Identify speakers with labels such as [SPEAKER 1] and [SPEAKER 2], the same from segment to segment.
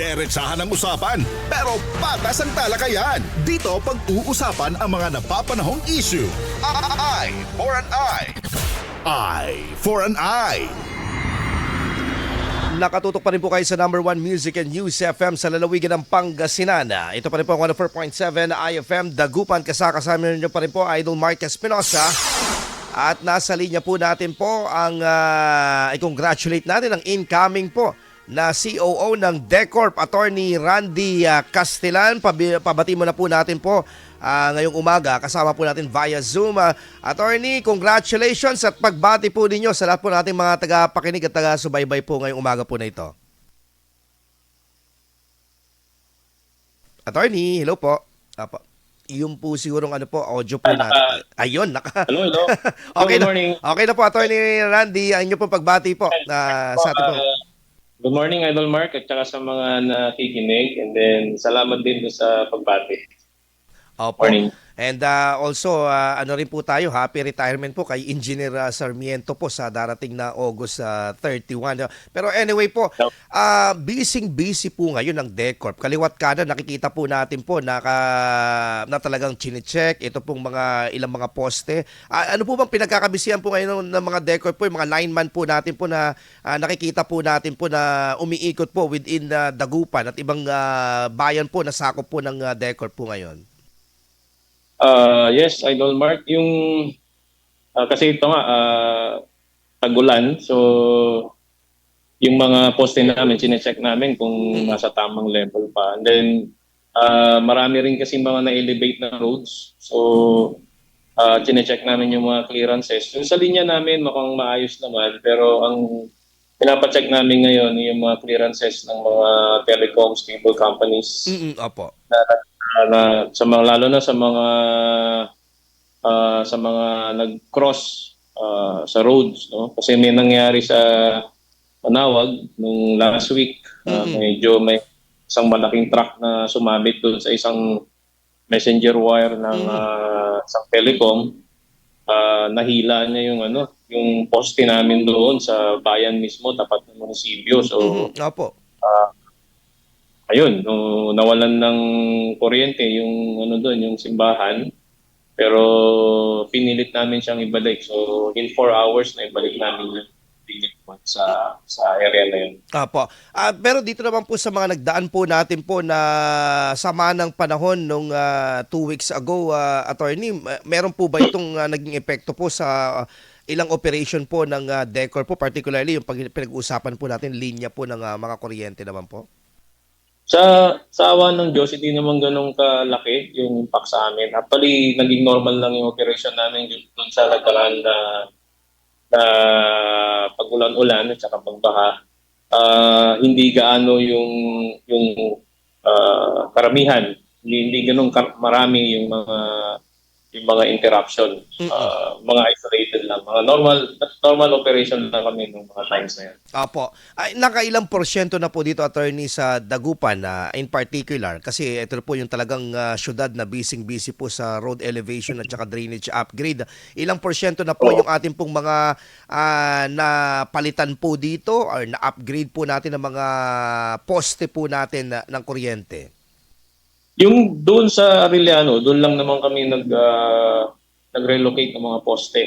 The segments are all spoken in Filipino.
[SPEAKER 1] Derechahan ang usapan, pero patas ang talakayan. Dito pag-uusapan ang mga napapanahong issue. Eye for an eye. Eye for an eye.
[SPEAKER 2] Nakatutok pa rin po kayo sa number one music and news FM sa lalawigan ng Pangasinan. Ito pa rin po ang 104.7 IFM Dagupan. Kasakasama niyo pa rin po Idol Mark Espinosa. At nasa linya po natin po ang uh, i-congratulate natin ang incoming po na COO ng Decorp, Attorney Randy uh, Castellan. Pabati mo na po natin po ah, ngayong umaga. Kasama po natin via Zoom. Ah, attorney, congratulations at pagbati po ninyo sa lahat po nating mga tagapakinig at taga-subaybay po ngayong umaga po na ito. Attorney, hello po. Apo. Yung po sigurong ano po, audio po
[SPEAKER 3] Ah,
[SPEAKER 2] natin. Ayun, naka.
[SPEAKER 3] Hello, hello.
[SPEAKER 2] okay
[SPEAKER 3] Good
[SPEAKER 2] na,
[SPEAKER 3] morning.
[SPEAKER 2] Okay na po, Attorney Randy. Ang inyo po pagbati po na sa atin po.
[SPEAKER 3] Uh, good morning, Idol Mark, at saka sa mga nakikinig. And then, salamat din sa pagbati.
[SPEAKER 2] Opo.
[SPEAKER 3] Morning.
[SPEAKER 2] And uh, also, uh, ano rin po tayo, happy retirement po kay Engineer uh, Sarmiento po sa darating na August uh, 31. Pero anyway po, uh, busy-busy po ngayon ng Decorp. Kaliwat kanan, nakikita po natin po naka, na talagang chinecheck. Ito pong mga ilang mga poste. Ah, ano po bang pinagkakabisihan po ngayon ng mga Decorp po, yung mga lineman po natin po na ah, nakikita po natin po na umiikot po within uh, Dagupan at ibang ah, bayan po na sakop po ng uh, Decorp po ngayon?
[SPEAKER 3] Uh, yes, Idol Mark, yung... ah, kasi ito nga, ah, tagulan. So, yung mga poste namin, sinecheck namin kung nasa tamang level pa. And then, ah, marami rin kasi mga na-elevate na roads. So, uh, chinecheck namin yung mga clearances. Yung sa linya namin, mukhang maayos naman. Pero ang pinapacheck namin ngayon, yung mga clearances ng mga telecom cable companies
[SPEAKER 2] Mm, opo.
[SPEAKER 3] na, na sa mga lalo na sa mga ah, sa mga nag-cross ah, sa roads no kasi may nangyari sa Manawag nung last week ah,
[SPEAKER 2] Mhm.
[SPEAKER 3] medyo may isang malaking truck na sumabit doon sa isang messenger wire ng
[SPEAKER 2] Mhm.
[SPEAKER 3] ah, isang telecom Ah, nahila niya yung ano yung poste namin doon sa bayan mismo tapat ng munisipyo so
[SPEAKER 2] Mhm, Opo.
[SPEAKER 3] Ayun, no, nawalan ng kuryente yung ano doon, yung simbahan. Pero pinilit namin siyang ibalik. So in four hours na ibalik namin po sa sa area na yun.
[SPEAKER 2] Opo. Ah, pero dito naman po sa mga nagdaan po natin po na sama ng panahon nung ah, two weeks ago, ah, attorney, meron po ba itong ah, naging epekto po sa ah, ilang operation po ng ah, Decor po, particularly yung pinag-uusapan po natin, linya po ng ah, mga kuryente naman po?
[SPEAKER 3] Sa sa ng Diyos, hindi naman ganun kalaki yung impact sa amin. Actually, naging normal lang yung operation namin doon sa nagkaraan na na pag-ulan-ulan at saka pagbaha. Ah, hindi gaano yung yung ah, karamihan. Hindi, hindi ganun kar- marami yung mga yung mga interruption. Ah, mga isolated lang. Mga normal normal operation lang kami nung mga times na yan.
[SPEAKER 2] Opo. Ay, nakailang porsyento na po dito, attorney, sa Dagupan na in particular? Kasi ito po yung talagang ah, syudad na busy-busy po sa road elevation at saka drainage upgrade. Ilang porsyento na po
[SPEAKER 3] Oo.
[SPEAKER 2] yung ating pong mga ah, napalitan po dito or na-upgrade po natin ng mga poste po natin na, ng kuryente?
[SPEAKER 3] Yung doon sa Arellano, doon lang naman kami nag ah, nag-relocate ng mga poste.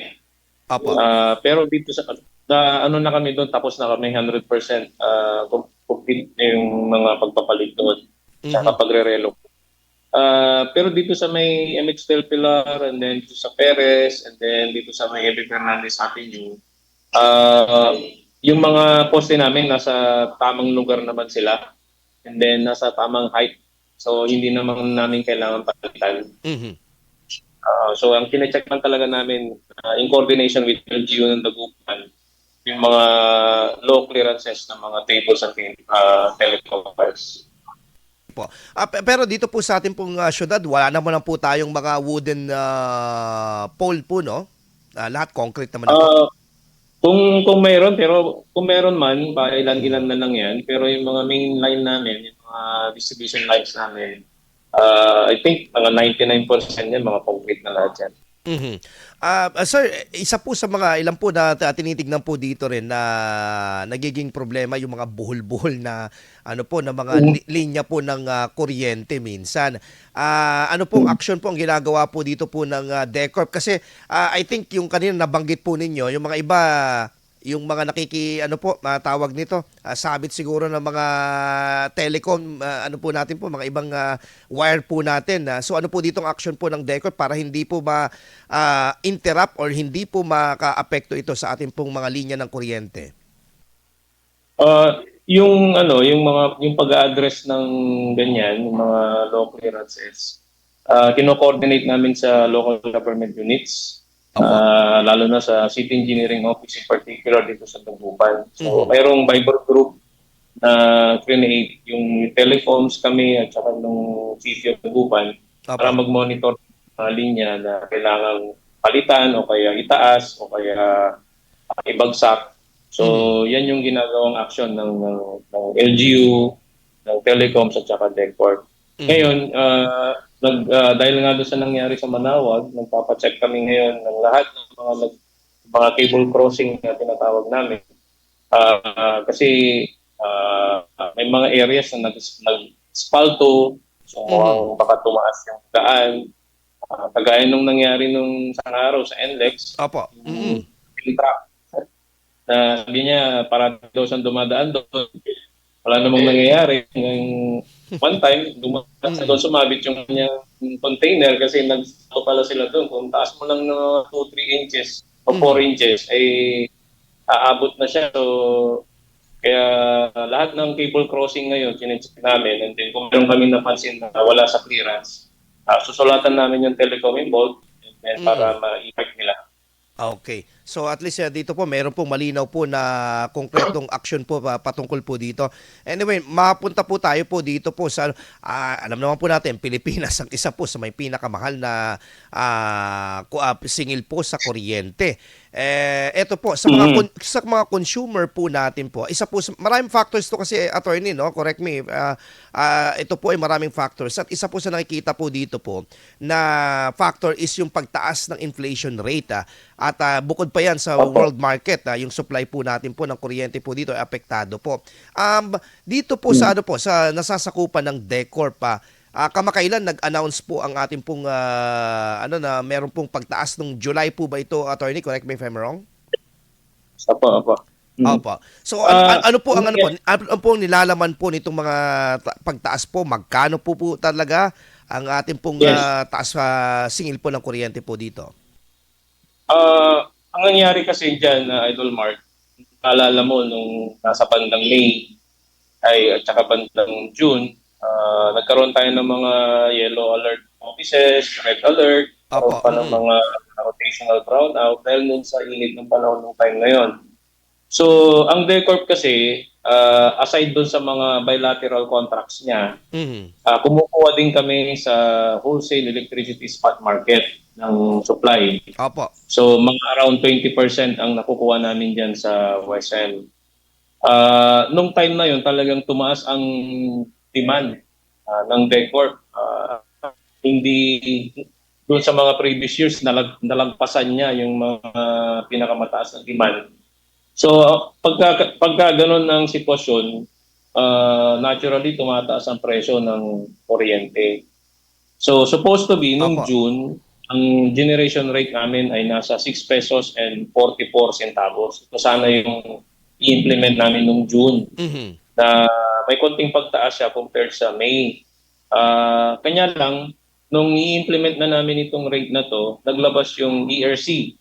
[SPEAKER 2] Opo.
[SPEAKER 3] Ah, pero dito sa na, ano na kami doon tapos na kami 100% uh, complete na yung mga pagpapalit doon sa
[SPEAKER 2] Mhm.
[SPEAKER 3] pagre-relocate. Ah, pero dito sa may MX Del Pilar and then dito sa Perez and then dito sa may Ebi Fernandez Avenue, ah yung mga poste namin nasa tamang lugar naman sila and then nasa tamang height. So hindi naman namin kailangan palitan.
[SPEAKER 2] Mhm.
[SPEAKER 3] Ah, so ang kine-check lang talaga namin ah, in coordination with LGU ng Dagupan yung mga low clearances ng mga tables at uh, telecom wires.
[SPEAKER 2] po. Ah, pe- pero dito po sa ating pong ah, syudad, wala naman na po tayong mga wooden ah, pole po, no? Ah, lahat concrete naman na po.
[SPEAKER 3] Ah, kung kung mayroon pero kung mayroon man pa ilan-ilan na lang 'yan pero yung mga main line namin yung mga distribution lines namin uh, I think mga 99% yan mga concrete na lahat yan.
[SPEAKER 2] Mhm. Ah, ah, sir, isa po sa mga ilan po na tinitignan po dito rin na nagiging problema yung mga buhol-buhol na ano po na mga li- linya po ng ah, kuryente minsan. Ah, ano pong action po ang ginagawa po dito po ng ah, DECORP kasi ah, I think yung kanina nabanggit po ninyo yung mga iba yung mga nakiki ano po matawag nito ah, sabit siguro ng mga telecom ah, ano po natin po mga ibang ah, wire po natin ah. so ano po ditong action po ng DECOR para hindi po ma ah, interrupt or hindi po maka-apekto ito sa ating pong mga linya ng kuryente
[SPEAKER 3] Uh, yung ano, yung mga yung pag-address ng ganyan, yung mga low clearances, uh, kino-coordinate namin sa local government units. Uh, lalo na sa City Engineering Office in particular dito sa Dagupan. So,
[SPEAKER 2] Mhm.
[SPEAKER 3] mayroong Viber group na create yung telecoms kami at saka nung City of Dagupan para
[SPEAKER 2] Opo.
[SPEAKER 3] mag-monitor mga linya na kailangang palitan o kaya itaas o kaya uh, ibagsak. So, yan yung ginagawang action ng, ng, ng LGU, ng Telecoms at saka DECORP.
[SPEAKER 2] Mhm.
[SPEAKER 3] Ngayon, ah, nag, ah, dahil nga doon sa nangyari sa Manawag, nagpapacheck kami ngayon ng lahat ng mga, nag, mga cable crossing na tinatawag namin. Ah, kasi ah, may mga areas na nag, nag-spalto, so
[SPEAKER 2] Mhm.
[SPEAKER 3] baka tumaas yung daan. Ah, kagaya nung nangyari nung isang araw sa NLEX,
[SPEAKER 2] Opo. Mhm.
[SPEAKER 3] truck na sabi niya para daw siyang dumadaan doon. Wala namang nangyayari. Yung one time, dumadaan
[SPEAKER 2] Mm.
[SPEAKER 3] doon sumabit yung kanyang container kasi nag pala sila doon. Kung taas mo lang ng 2-3 inches o 4
[SPEAKER 2] Mm.
[SPEAKER 3] inches, ay aabot na siya. So, kaya lahat ng cable crossing ngayon, chinecheck namin. And then kung meron kami napansin na wala sa clearance, ah, susulatan namin yung telecom involved and then
[SPEAKER 2] Mm.
[SPEAKER 3] para ma-effect nila.
[SPEAKER 2] Okay. So at least uh, dito po meron pong malinaw po na konkretong action po pa, patungkol po dito. Anyway, mapunta po tayo po dito po sa ah, alam naman po natin Pilipinas ang isa po sa may pinakamahal na ah, singil po sa kuryente. Eh ito po sa mga kon- sa mga consumer po natin po. Isa po maraming factors to kasi attorney no, correct me. ah, ah, ito po ay maraming factors at isa po sa nakikita po dito po na factor is yung pagtaas ng inflation rate ah. at ah, bukod pa yan sa
[SPEAKER 3] Opo.
[SPEAKER 2] world market ah, yung supply po natin po ng kuryente po dito ay apektado po. Um dito po sa ano po sa nasasakupan ng DECOR pa ah, kamakailan nag-announce po ang ating pong ah, ano na meron pong pagtaas nung July po ba ito attorney correct me if I'm wrong?
[SPEAKER 3] Apo, apo. Mm.
[SPEAKER 2] Opo. So ano,
[SPEAKER 3] Ah,
[SPEAKER 2] ano po ang ano po ano, ano po ang nilalaman po nitong mga ta- pagtaas po magkano po po talaga ang ating pong
[SPEAKER 3] Yes.
[SPEAKER 2] ah, taas sa singil po ng kuryente po dito?
[SPEAKER 3] Ah, ang nangyari kasi dyan, na Idol Mark, naalala mo nung nasa bandang May ay at saka bandang June, nagkaroon tayo ng mga yellow alert offices, red alert,
[SPEAKER 2] Apo,
[SPEAKER 3] pa ng
[SPEAKER 2] mm.
[SPEAKER 3] mga rotational brownout dahil nun sa init ng panahon ng time na yon. So, ang DECORP kasi, ah, aside dun sa mga bilateral contracts niya,
[SPEAKER 2] Mhm.
[SPEAKER 3] Ah, kumukuha din kami sa wholesale electricity spot market ng supply.
[SPEAKER 2] Opo.
[SPEAKER 3] So mga around 20% ang nakukuha namin diyan sa WSM. Ah, nung time na 'yon talagang tumaas ang demand ah, ng DECORP. Ah, hindi doon sa mga previous years nalag, nalagpasan niya yung mga pinakamataas na demand. So pagka pagka ganun ang sitwasyon, uh, naturally tumataas ang presyo ng kuryente. So supposed to be nung
[SPEAKER 2] Opo.
[SPEAKER 3] June, ang generation rate namin ay nasa 6 pesos and 44 centavos. Ito sana yung i-implement namin nung June
[SPEAKER 2] Mhm.
[SPEAKER 3] na may konting pagtaas siya compared sa May. Ah, kanya lang, nung i-implement na namin itong rate na to, naglabas yung ERC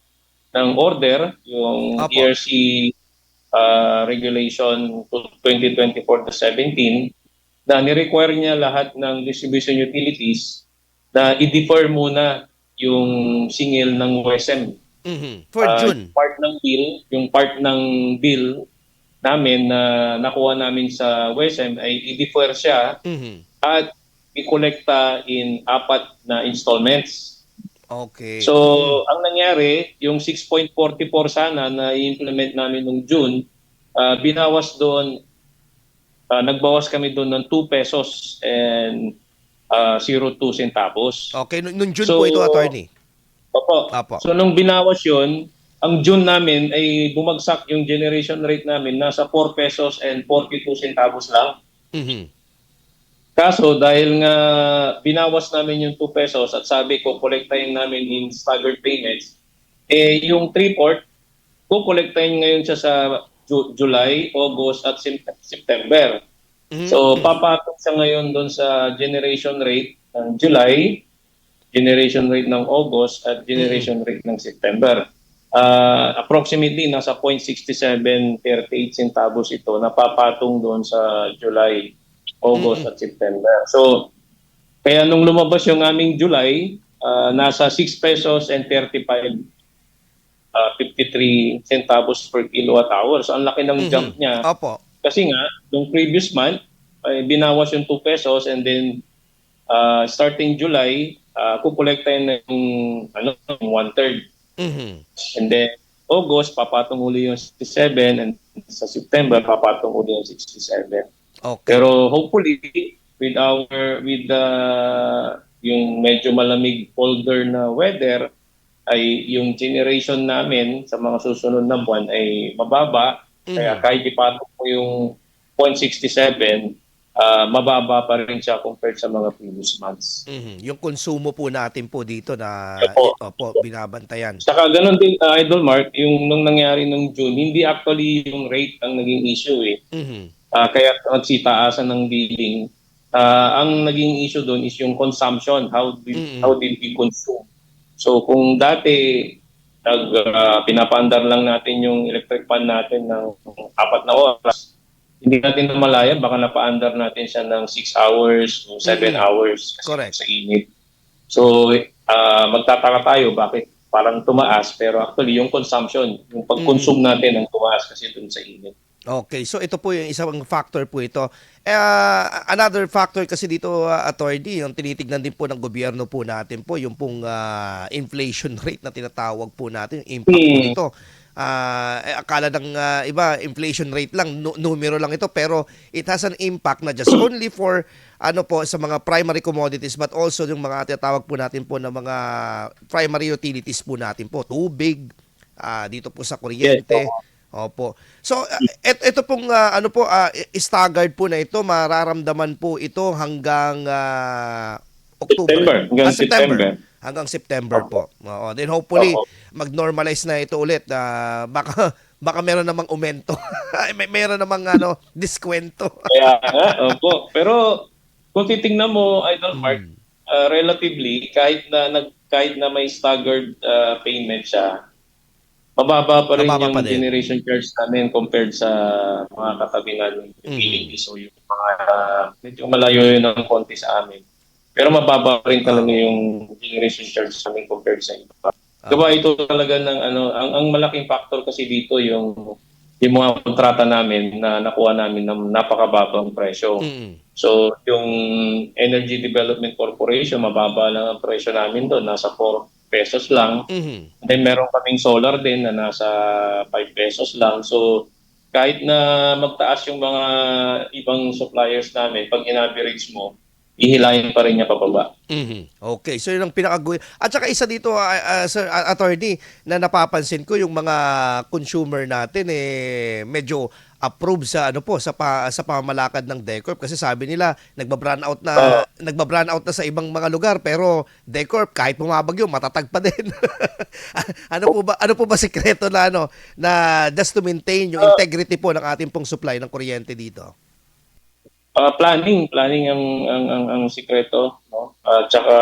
[SPEAKER 3] ng order, yung
[SPEAKER 2] Apo.
[SPEAKER 3] ERC ah, Regulation 2024-17, na nirequire niya lahat ng distribution utilities na i-defer muna yung singil ng WSM
[SPEAKER 2] Mhm. For
[SPEAKER 3] Ah,
[SPEAKER 2] June.
[SPEAKER 3] part ng bill, yung part ng bill namin na nakuha namin sa WSM ay i-defer siya
[SPEAKER 2] Mhm.
[SPEAKER 3] at i-collecta in apat na installments.
[SPEAKER 2] Okay.
[SPEAKER 3] So, ang nangyari, yung 6.44 sana na i-implement namin nung June, ah, binawas doon, ah, nagbawas kami doon ng 2 pesos and ah, 02 centavos.
[SPEAKER 2] okay, nun June
[SPEAKER 3] So-
[SPEAKER 2] po ito attorney.
[SPEAKER 3] Opo.
[SPEAKER 2] Apo.
[SPEAKER 3] So nung binawas yun, ang June namin ay bumagsak yung generation rate namin nasa 4 pesos and 42 centavos lang.
[SPEAKER 2] Mhm.
[SPEAKER 3] Kaso dahil nga binawas namin yung 2 pesos at sabi ko kolektahin namin in staggered payments, eh yung 3 port, kukolektahin ngayon siya sa Ju- July, August at Sep- September.
[SPEAKER 2] Mhm.
[SPEAKER 3] So papatong siya ngayon doon sa generation rate ng July, generation rate ng August at generation rate ng September. Ah, approximately nasa 0.6738 centavos ito napapatong doon sa July, August at September. So kaya nung lumabas yung aming July, ah, nasa 6 pesos and 35 ah, 53 centavos per kilowatt hour. So ang laki ng
[SPEAKER 2] Mhm.
[SPEAKER 3] jump niya.
[SPEAKER 2] Opo.
[SPEAKER 3] Kasi nga, nung previous month, ay binawas yung 2 pesos and then uh, starting July, uh, kukolektahin na yung ano, one-third.
[SPEAKER 2] Mhm.
[SPEAKER 3] And then August, papatong uli yung 67 and sa September, papatong uli yung 67.
[SPEAKER 2] Okay.
[SPEAKER 3] Pero hopefully, with our, with the, yung medyo malamig, colder na weather, ay yung generation namin sa mga susunod na buwan ay mababa. Kaya
[SPEAKER 2] Mhm.
[SPEAKER 3] kahit ipatong mo yung 0.67, ah, mababa pa rin siya compared sa mga previous months.
[SPEAKER 2] Mhm. Yung konsumo po natin po dito na
[SPEAKER 3] Opo.
[SPEAKER 2] opo, binabantayan.
[SPEAKER 3] Saka ganun din, ah, Idol Mark, yung nung nangyari nung June, hindi actually yung rate ang naging issue eh.
[SPEAKER 2] Mhm.
[SPEAKER 3] Ah, kaya nagsitaasan ng billing. Ah, ang naging issue doon is yung consumption. How did,
[SPEAKER 2] Mm-mm.
[SPEAKER 3] how did we consume? So kung dati nag ah, pinapaandar lang natin yung electric fan natin ng apat na oras, hindi natin namalaya, baka napaandar natin siya ng 6 hours o 7
[SPEAKER 2] Mm-mm.
[SPEAKER 3] hours kasi
[SPEAKER 2] Correct.
[SPEAKER 3] sa init. So ah, magtataka tayo bakit parang tumaas pero actually yung consumption, yung pag-consume natin ang tumaas kasi dun sa init.
[SPEAKER 2] Okay, so ito po yung isang factor po ito. Eh, another factor kasi dito, uh, attorney, yung tinitignan din po ng gobyerno po natin po, yung pong ah, inflation rate na tinatawag po natin, yung impact po
[SPEAKER 3] Hmm.
[SPEAKER 2] nito. Eh, akala ng ah, iba, inflation rate lang, nu- numero lang ito, pero it has an impact na just only for ano po sa mga primary commodities but also yung mga tinatawag po natin po na mga primary utilities po natin po, tubig, ah, dito po sa kuryente.
[SPEAKER 3] Yes,
[SPEAKER 2] Opo. So uh, et, ito pong ah, ano po ah, staggered po na ito mararamdaman po ito hanggang ah, October.
[SPEAKER 3] September, hanggang
[SPEAKER 2] Ah, September.
[SPEAKER 3] September.
[SPEAKER 2] Hanggang September po. Oo. Then hopefully
[SPEAKER 3] Opo.
[SPEAKER 2] Mag-normalize na ito ulit. Ah, baka baka meron namang aumento. Ay, may meron namang ano diskwento.
[SPEAKER 3] Kaya opo. Pero kung titingnan mo, Idol Mark,
[SPEAKER 2] Hmm.
[SPEAKER 3] uh, relatively, kahit na nag, kahit na may staggered uh, payment siya, mababa pa rin
[SPEAKER 2] Mababa
[SPEAKER 3] yung
[SPEAKER 2] pa din.
[SPEAKER 3] generation charge namin compared sa mga katabi namin
[SPEAKER 2] Mhm.
[SPEAKER 3] utilities o yung mga uh, medyo malayo yun ng konti sa amin. Pero mababa pa rin talaga yung generation charge namin compared sa iba. Diba ito talaga ng ano, ang, ang malaking factor kasi dito yung yung mga kontrata namin na nakuha namin ng napakababang presyo.
[SPEAKER 2] Mm.
[SPEAKER 3] So, yung Energy Development Corporation, mababa lang ang presyo namin doon, nasa 4 pesos lang.
[SPEAKER 2] Mhm.
[SPEAKER 3] Then meron kaming solar din na nasa 5 pesos lang. So, kahit na magtaas yung mga ibang suppliers namin, pag in-average mo, ihilayin pa rin niya pababa.
[SPEAKER 2] Mhm. Okay, so yun ang pinakaguy. At saka isa dito, ah, ah, Sir ah, Attorney, na napapansin ko yung mga consumer natin eh medyo approve sa ano po sa pa, sa pamamalakad ng Decorp kasi sabi nila nagba-brand out na nagba-brand out na sa ibang mga lugar pero Decorp kahit bumabagyo matatag pa din. ano po ba ano po ba sekreto na ano na just to maintain yung integrity po ng ating pong supply ng kuryente dito?
[SPEAKER 3] Ah, planning, planning ang ang ang, ang sikreto, no? At saka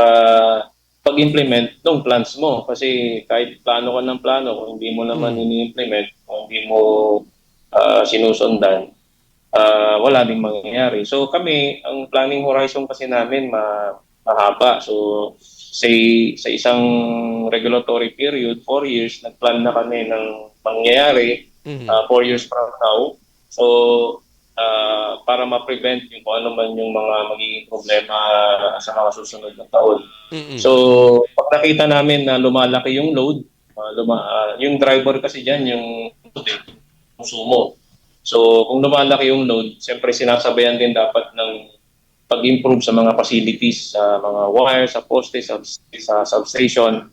[SPEAKER 3] pag-implement ng plans mo kasi kahit plano ka ng plano kung hindi mo naman ini-implement, kung hindi mo ah, sinusundan, ah, wala ding mangyayari. So kami, ang planning horizon kasi namin ma mahaba. So say sa isang regulatory period, four years, nagplan na kami ng mangyayari
[SPEAKER 2] Mhm.
[SPEAKER 3] uh, four years from now. So, uh, para ma-prevent yung kung ano man yung mga magiging problema sa mga susunod na taon.
[SPEAKER 2] Mhm.
[SPEAKER 3] So, pag nakita namin na lumalaki yung load, uh, luma, uh, yung driver kasi dyan, yung konsumo. So, kung lumalaki yung load, siyempre sinasabayan din dapat ng pag-improve sa mga facilities, sa mga wire, sa poste, sa, sa substation.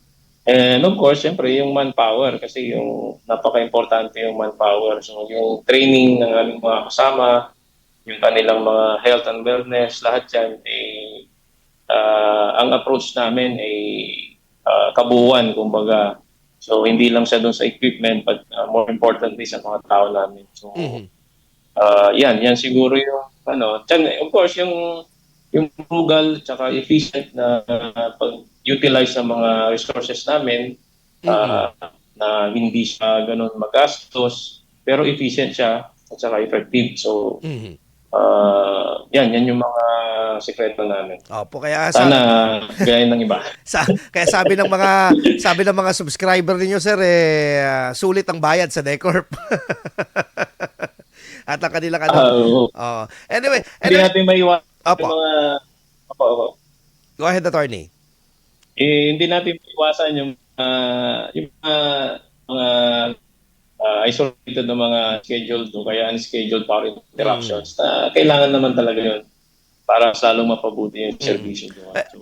[SPEAKER 3] And of course, siyempre, yung manpower kasi yung napaka-importante yung manpower. So, yung training ng aming mga kasama, yung kanilang mga health and wellness, lahat yan, eh, ah, ang approach namin ay ah, kabuuan, kumbaga. So, hindi lang siya doon sa equipment, but ah, more importantly sa mga tao namin. So,
[SPEAKER 2] Mhm.
[SPEAKER 3] Ah, yan, yan siguro yung ano, of course yung yung frugal tsaka efficient na uh, pag-utilize ng mga resources namin ah, na hindi siya ganun magastos pero efficient siya at saka effective. So,
[SPEAKER 2] Mhm.
[SPEAKER 3] ah, yan, yan yung mga sekreto namin.
[SPEAKER 2] Opo, kaya sa,
[SPEAKER 3] Sana gaya ng iba.
[SPEAKER 2] sa kaya sabi ng mga sabi ng mga subscriber ninyo sir eh ah, sulit ang bayad sa Decorp. At ang kanilang ano.
[SPEAKER 3] Ah, oo.
[SPEAKER 2] oh. Anyway,
[SPEAKER 3] Hindi
[SPEAKER 2] anyway,
[SPEAKER 3] natin maiwasan
[SPEAKER 2] Apo.
[SPEAKER 3] yung mga Apo, apo.
[SPEAKER 2] go ahead attorney.
[SPEAKER 3] Eh, hindi natin iwasan yung ah, yung mga mga ah, isolated na mga scheduled o kaya unscheduled power interruptions na kailangan naman talaga yun para mas lalong mapabuti yung servisyo doon. So,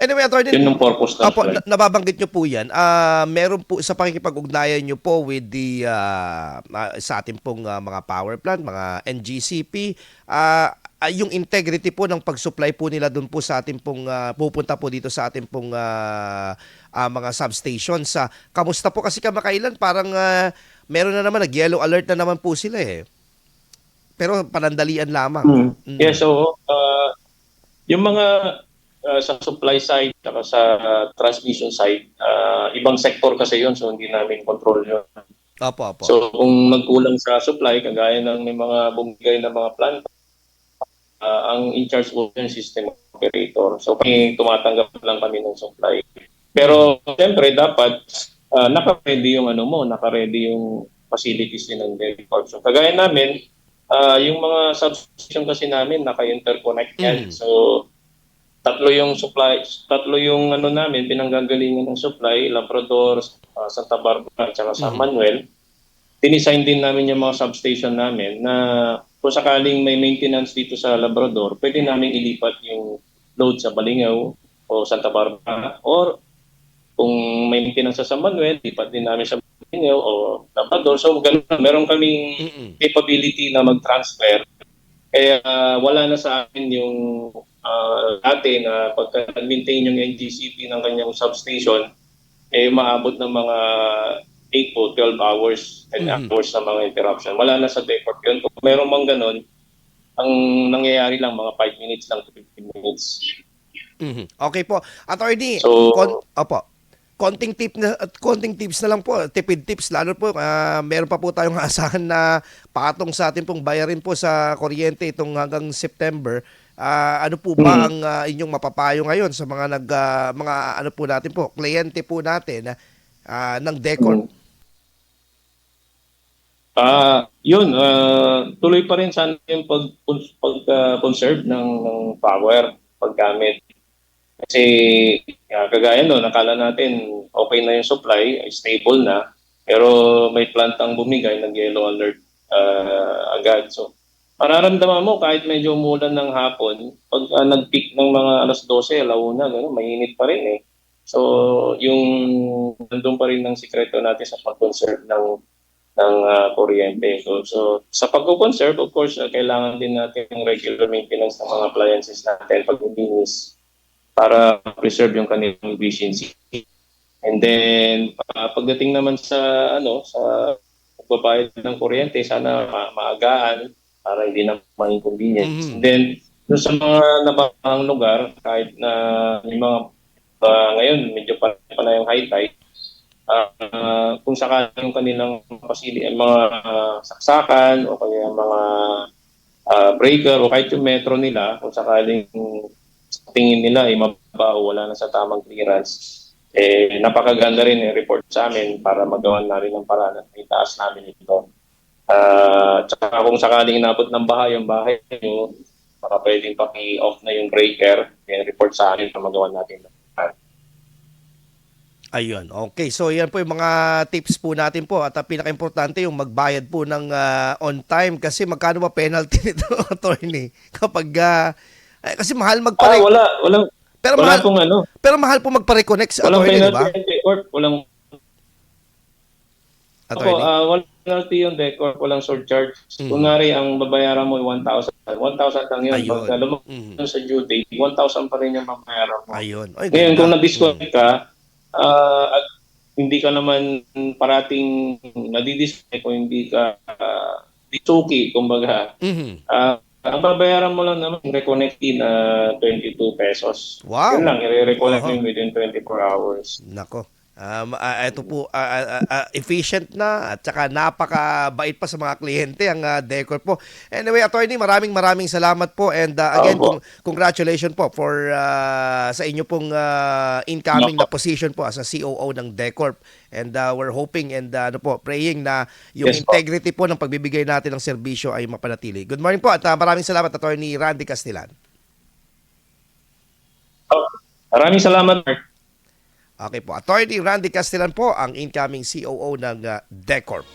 [SPEAKER 2] Anyway, attorney.
[SPEAKER 3] yun yung purpose ng
[SPEAKER 2] Opo,
[SPEAKER 3] flight.
[SPEAKER 2] na- nababanggit nyo po yan. Ah, meron po sa pakikipag-ugnayan nyo po with the ah, ah, sa ating pong ah, mga power plant, mga NGCP, ah, ah, yung integrity po ng pag-supply po nila doon po sa ating pong ah, pupunta po dito sa ating pong ah, ah, mga substations. Sa kamusta po kasi kamakailan parang ah, meron na naman nag-yellow alert na naman po sila eh. Pero panandalian lamang.
[SPEAKER 3] Mm.
[SPEAKER 2] Mm.
[SPEAKER 3] Yeah, so uh, yung mga uh, sa supply side at sa uh, transmission side, uh, ibang sector kasi yun so hindi namin control yun.
[SPEAKER 2] Opo, opo.
[SPEAKER 3] So kung magkulang sa supply, kagaya ng may mga bumigay ng mga plant, ah, ang in charge po yung system operator. So kami tumatanggap lang kami ng supply. Pero siyempre dapat ah, naka-ready yung ano mo, naka-ready yung facilities din ng Delcorp. So kagaya namin, ah, yung mga substation kasi namin naka-interconnect yan.
[SPEAKER 2] Mm.
[SPEAKER 3] So tatlo yung supply, tatlo yung ano namin, pinanggagalingan ng supply, Labrador, ah, Santa Barbara, at saka San
[SPEAKER 2] Mhm.
[SPEAKER 3] Manuel. Dinisign din namin yung mga substation namin na kung sakaling may maintenance dito sa Labrador, pwede namin ilipat yung load sa Balingaw o Santa Barbara or kung may maintenance sa San Manuel, lipat din namin sa Balingaw o Labrador. So ganun, meron kaming
[SPEAKER 2] Mm-mm.
[SPEAKER 3] capability na mag-transfer. Kaya ah, wala na sa amin yung ah, dati na pagka maintain yung NGCP ng kanyang substation, eh maabot ng mga 8 o 12 hours and
[SPEAKER 2] Mhm.
[SPEAKER 3] hours na mga interruption. Wala na sa Decor yun. Kung meron mang ganun, ang nangyayari lang mga 5 minutes lang to 15 minutes.
[SPEAKER 2] Mhm. Okay po. Attorney,
[SPEAKER 3] So-
[SPEAKER 2] kon- opo. Konting tip na at konting tips na lang po, tipid tips lalo po ah, meron pa po tayong asahan na patong sa atin pong bayarin po sa kuryente itong hanggang September. Ah, ano po ba
[SPEAKER 3] Mhm.
[SPEAKER 2] ang ah, inyong mapapayo ngayon sa mga nag ah, mga ano po natin po, kliyente po natin ah, ng Decor?
[SPEAKER 3] Mm. Ah, yun, ah, tuloy pa rin sana yung pag pag ah, conserve ng, ng power paggamit. Kasi ah, kagaya no, nakala natin okay na yung supply, stable na, pero may plantang bumigay ng yellow alert ah, agad. So, mararamdaman mo kahit medyo umulan ng hapon, pag ah, nag-peak ng mga alas 12, alauna, gano'n, mainit pa rin eh. So, yung nandun pa rin ng sikreto natin sa pag-conserve ng ng ah, kuryente. So, so sa pag-conserve, of course, ah, kailangan din natin ng regular maintenance ng mga appliances natin pag linis para preserve yung kanilang efficiency. And then, ah, pagdating naman sa ano sa pagbabayad ng kuryente, sana ma- maagaan para hindi na ma-inconvenience.
[SPEAKER 2] Mhm.
[SPEAKER 3] And then, doon sa mga nabang lugar, kahit na yung mga ah, ngayon, medyo pa, pa na yung high tide, Ah, kung sakaling yung kanilang facility, mga ah, saksakan o kaya mga ah, breaker o kahit yung metro nila, kung sakaling sa tingin nila ay mababa wala na sa tamang clearance, eh, napakaganda rin yung report sa amin para magawan na rin ng paraan at itaas namin ito. Ah, tsaka kung sakaling inabot ng baha yung bahay nyo, baka pwedeng paki-off na yung breaker, yung report sa amin para magawan natin.
[SPEAKER 2] Ayun. Okay. So yan po yung mga tips po natin po at ang pinaka-importante yung magbayad po ng ah, on time kasi magkano ba penalty nito, attorney? Kapag ah, eh, kasi mahal
[SPEAKER 3] Ah,
[SPEAKER 2] magpa
[SPEAKER 3] wala, walang
[SPEAKER 2] Pero
[SPEAKER 3] Wala
[SPEAKER 2] mahal,
[SPEAKER 3] pong ano,
[SPEAKER 2] pero mahal po magpa-reconnect sa
[SPEAKER 3] walang
[SPEAKER 2] attorney, di ba?
[SPEAKER 3] walang Ako,
[SPEAKER 2] Attorney.
[SPEAKER 3] ah, walang penalty yung decor, walang surcharge.
[SPEAKER 2] Mm.
[SPEAKER 3] Kunwari, ang babayaran mo ay 1,000. 1,000 lang yun.
[SPEAKER 2] Ayun.
[SPEAKER 3] Pag lumabas
[SPEAKER 2] Mhm.
[SPEAKER 3] sa due date, 1,000 pa rin yung babayaran mo.
[SPEAKER 2] Ayun. Ay,
[SPEAKER 3] Ngayon, kung na-disconnect ka, ah, at hindi ka naman parating nadidisconnect o hindi ka uh, disuki, kumbaga,
[SPEAKER 2] Mhm.
[SPEAKER 3] ah, ang babayaran mo lang naman, reconnect in na 22 pesos.
[SPEAKER 2] Wow.
[SPEAKER 3] Yun lang, i-reconnect mo within 24 hours.
[SPEAKER 2] Nako. Um, ah, ito po, ah, ah, ah, efficient na at saka napakabait pa sa mga kliyente ang ah, Decor po. Anyway, attorney, maraming maraming salamat po and ah, again,
[SPEAKER 3] Opo.
[SPEAKER 2] kung, congratulations po for ah, sa inyo pong ah, incoming na position po as a COO ng Decor. And ah, we're hoping and ah, ano po, praying na yung
[SPEAKER 3] Yes po.
[SPEAKER 2] integrity po ng pagbibigay natin ng serbisyo ay mapanatili. Good morning po at ah, maraming salamat, attorney Randy Castellan.
[SPEAKER 3] Oh, maraming salamat, Mark.
[SPEAKER 2] Okay po. Attorney Randy Castellan po ang incoming COO ng uh, Decorp.